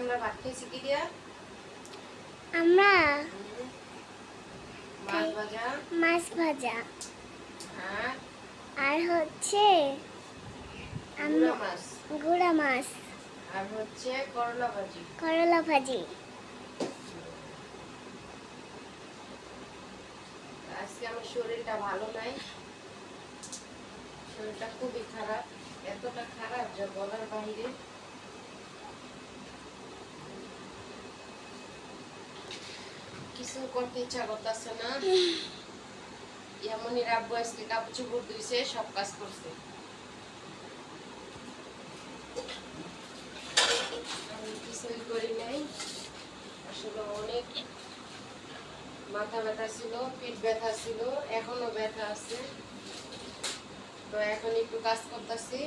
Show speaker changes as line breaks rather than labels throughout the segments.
আমরা ভাত খেয়েছি কি দিয়া?
আমরা
মাছ ভাজা।
মাছ ভাজা।
আর?
হচ্ছে আম-
গুঁড়া মাছ।
গুঁড়া মাছ।
আর হচ্ছে করলা ভাজি।
করলা ভাজি।
আজকে আমার শরীরটা ভালো নাই। শরীরটা খুবই খারাপ। এতটা খারাপ যা বলার বাইরে। কিছু করতে ইচ্ছা করতেছে না। এমনই রাব্বু আজকে কাপড় চোপড় ধুইছে, সব কাজ করছে। আমি কিছুই করি নাই। আসলে অনেক মাথা ব্যথা ছিল, পিঠ ব্যথা ছিল, এখনও ব্যথা আছে। তো এখন একটু কাজ করতেছি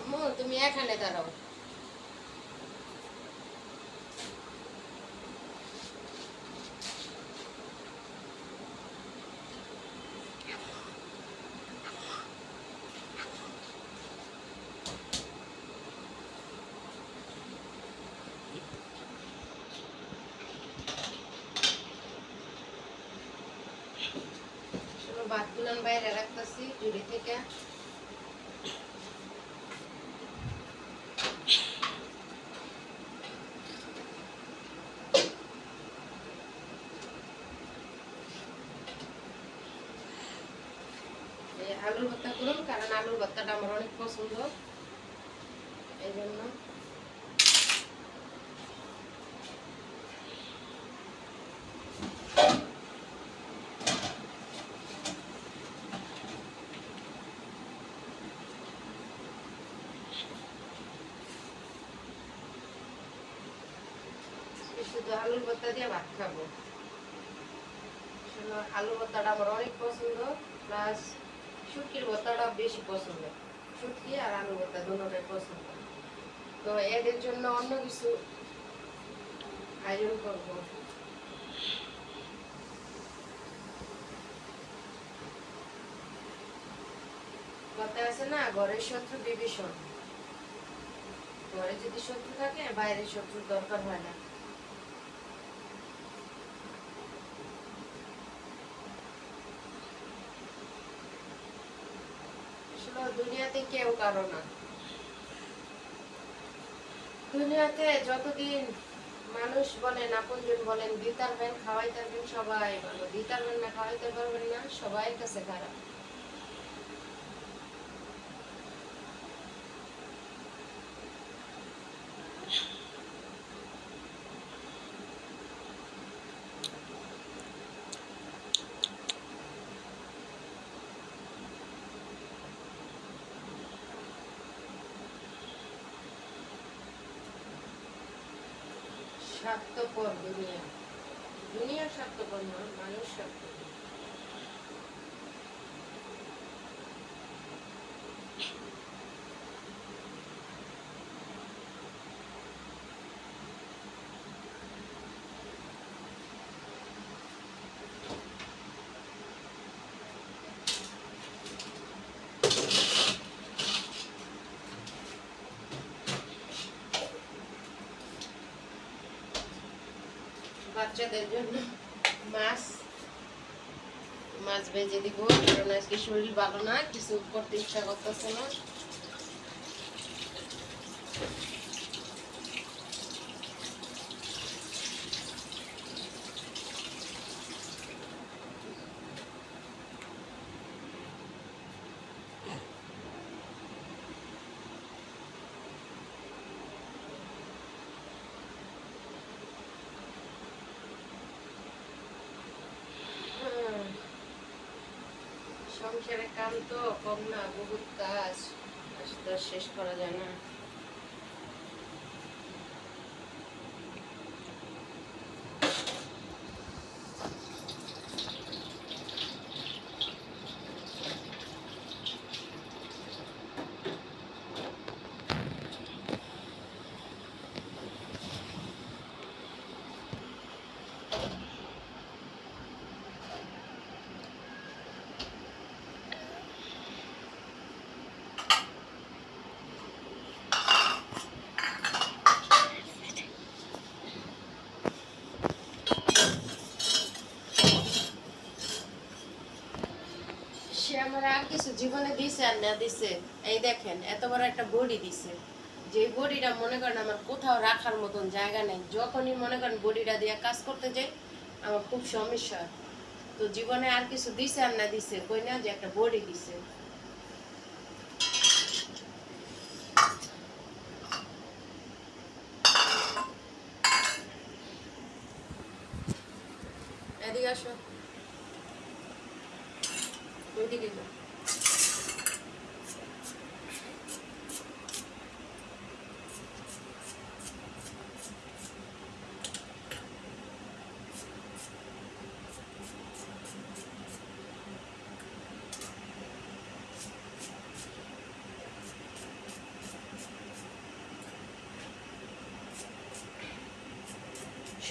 আম্মু তুমি এখানে দাঁড়াও। আমি বাইরে রাখতেছি জুড়ি থেকে এই আলুর ভর্তা করুন আলুর ভর্তাটা আমার অনেক পছন্দ। এই জন্য। শুধু আলুর ভর্তা দিয়ে ভাত খাব। আলু ভর্তাটা আমার অনেক পছন্দ। প্লাস শুটকির ভর্তাটা বেশি পছন্দ। শুটকি আর আলু ভর্তা দুটোটাই পছন্দ। তো এদের জন্য অন্য কিছু আয়োজন করব। কথায় আছে না, ঘরের শত্রু বিভীষণ। ঘরে যদি শত্রু থাকে, বাইরের শত্রুর দরকার হয় না আসলে দুনিয়াতে কেউ কারও না। দুনিয়াতে যতদিন মানুষ বলেন, আপনজন বলেন দিতার বেন খাওয়াইতে সবাই ভালো। দিতার বেন না খাওয়াইতে পারবেন না, সবাই কাছে খারাপ। স্বার্থপর দুনিয়া। দুনিয়া স্বার্থপর নয় মানুষ স্বার্থপর। বাচ্চাদের জন্য মাছ মাছ ভেজে দিব, কারণ আজকে শরীর ভালো না, কিছু করতে ইচ্ছা করতেছে না। সংসারের কাম তো কম না বহুত কাজ। শেষ করা যায় না। জীবনে দিছে আর না দিছে। এই দেখেন, এত বড় একটা বডি দিছে। যে বডিটা মনে করেন আমার কোথাও রাখার মতন জায়গা নেই। যখনই মনে করেন বডিটা দিয়ে কাজ করতে যাই, আমার খুব সমস্যা। তো জীবনে আর কিছু দিছে আর না দিছে, কই না যে একটা বডি দিছে। এদিকে আসো।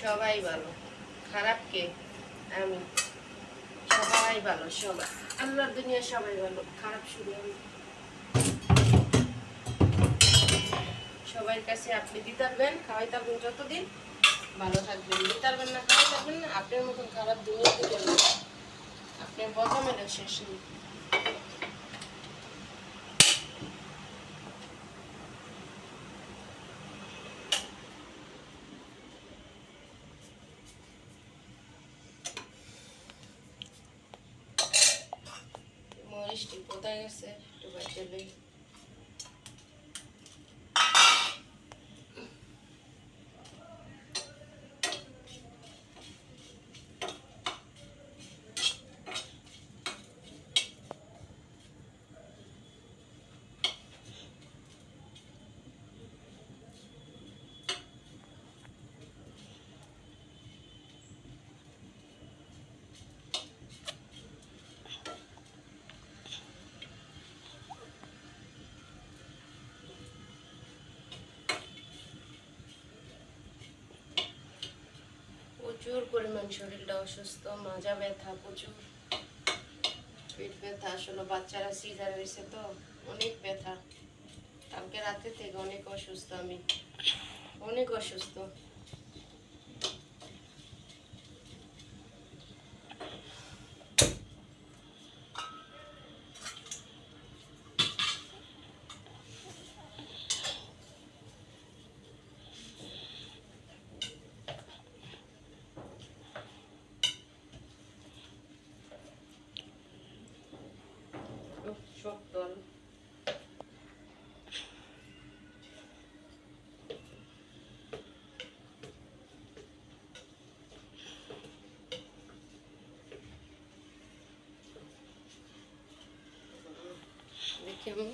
সবাই ভালো। খারাপ কে? আমি। সবাই ভালো সবাই। আল্লাহর দুনিয়া সবাই ভালো, খারাপ শুরু আমি। সবার কাছে আপনি দিতে পারবেন, খাওয়াই থাকবেন যতদিন, ভালো থাকবেন। দিতে পারবেন না, খাওয়াই থাকবেন না, আপনার মতন খারাপ দুনিয়া দিতে আপনার বদমের শেষ নেই। কোথায় গেছে একটু প্রচুর পরিমাণ শরীরটা অসুস্থ, মাজা ব্যথা, প্রচুর। পেট ব্যথা, আসলে বাচ্চারা সিজার হয়েছে তো, অনেক ব্যথা। কালকে রাতে থেকে অনেক অসুস্থ আমি। অনেক অসুস্থ। দেখি আমি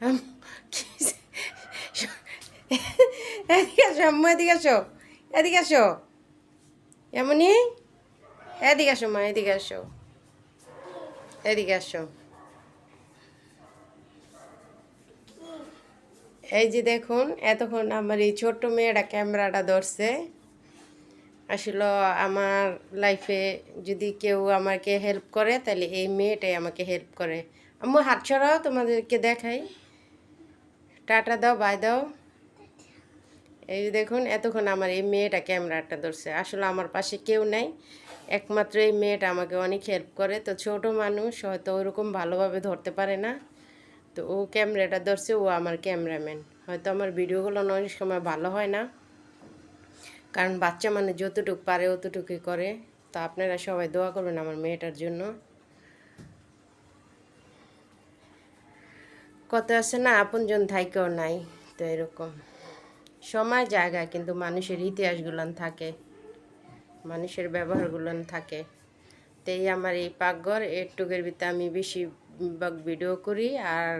আম- এদিকে আসো আম্মু এদিকে আসো এদিকে আসো। এমনি এদিকে আসো মা, এদিকে আসো। এদিকে আসো। এই যে দেখুন, এতক্ষণ আমার এই ছোট্ট মেয়েটা ক্যামেরাটা ধরছে। আসলে আমার লাইফে যদি কেউ আমাকে হেল্প করে, তাহলে এই মেয়েটাই আমাকে হেল্প করে। আম্মু, হাত ছড়াও তোমাদেরকে দেখাই। টাটা দাও বাই দাও। এই দেখুন, এতক্ষণ আমার এই মেয়েটা ক্যামেরাটা ধরছে। আসলে আমার পাশে কেউ নাই। একমাত্র এই মেয়েটা আমাকে অনেক হেল্প করে। তো ছোট মানুষ, হয়তো ওরকম ভালোভাবে ধরতে পারে না। তো ও ক্যামেরাটা ধরছে, ও আমার ক্যামেরাম্যান। হয়তো আমার ভিডিওগুলো অনেক সময় ভালো হয় না। কারণ বাচ্চা মানুষ যতটুকু পারে, অতটুকুই করে। তো আপনারা সবাই দোয়া করবেন আমার মেয়েটার জন্য। কত আছে না, আপনজন থাইকেও নাই, তো এরকম। সময়, জায়গা, কিন্তু মানুষের ইতিহাসগুলান থাকে, মানুষের ব্যবহারগুলান থাকে। তো এই আমার এই পাকঘর এরটুকের ভিতরে আমি বেশিরভাগ ভিডিও করি আর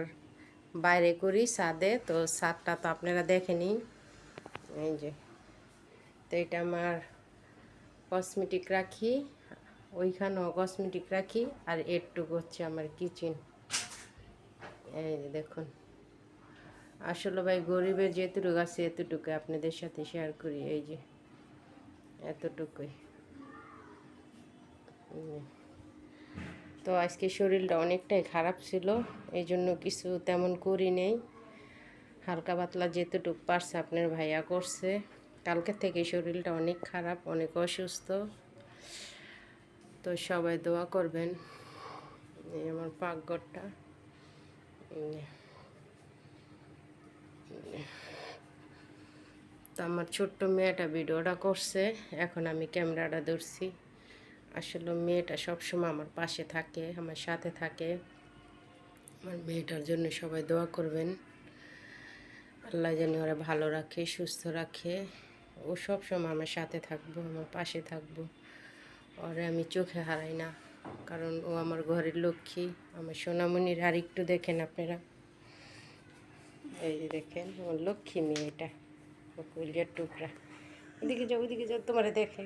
বাইরে করি ছাদে। তো ছাদটা তো আপনারা দেখেনি। এই যে, তো এটা আমার কসমেটিক রাখি, ওইখানেও কসমেটিক রাখি আর এরটুকু হচ্ছে আমার কিচেন এই যে দেখুন। আসলে ভাই, গরিবের যেটুকু আছে এতটুকু আপনাদের সাথে শেয়ার করি, এই যে এতটুকুই। তো আজকে শরীরটা অনেকটাই খারাপ ছিল, এই জন্য কিছু তেমন করি নেই। হালকা পাতলা যেতটুক পারছে আপনার ভাইয়া করছে। কালকে থেকে শরীরটা অনেক খারাপ, অনেক অসুস্থ। তো সবাই দোয়া করবেন আমার পাকঘরটা। আমার ছোট্ট মেয়েটা ভিডিওটা করছে, এখন আমি ক্যামেরাটা ধরছি। আসলে মেয়েটা সবসময় আমার পাশে থাকে, আমার সাথে থাকে। আমার মেয়েটার জন্য সবাই দোয়া করবেন। আল্লাহ যেন ওরা ভালো রাখে, সুস্থ রাখে। ও সবসময় আমার সাথে থাকব, আমার পাশে থাকব। ওরে আমি চোখে হারাই না, কারণ ও আমার ঘরের লক্ষ্মী। আমার সোনামণির আর একটু দেখেন আপনারা। এই যে দেখেন লক্ষ্মী মেয়ে এটা কলিয়ার টুকরা। ওদিকে যাও ওদিকে যাও তোমারে দেখে।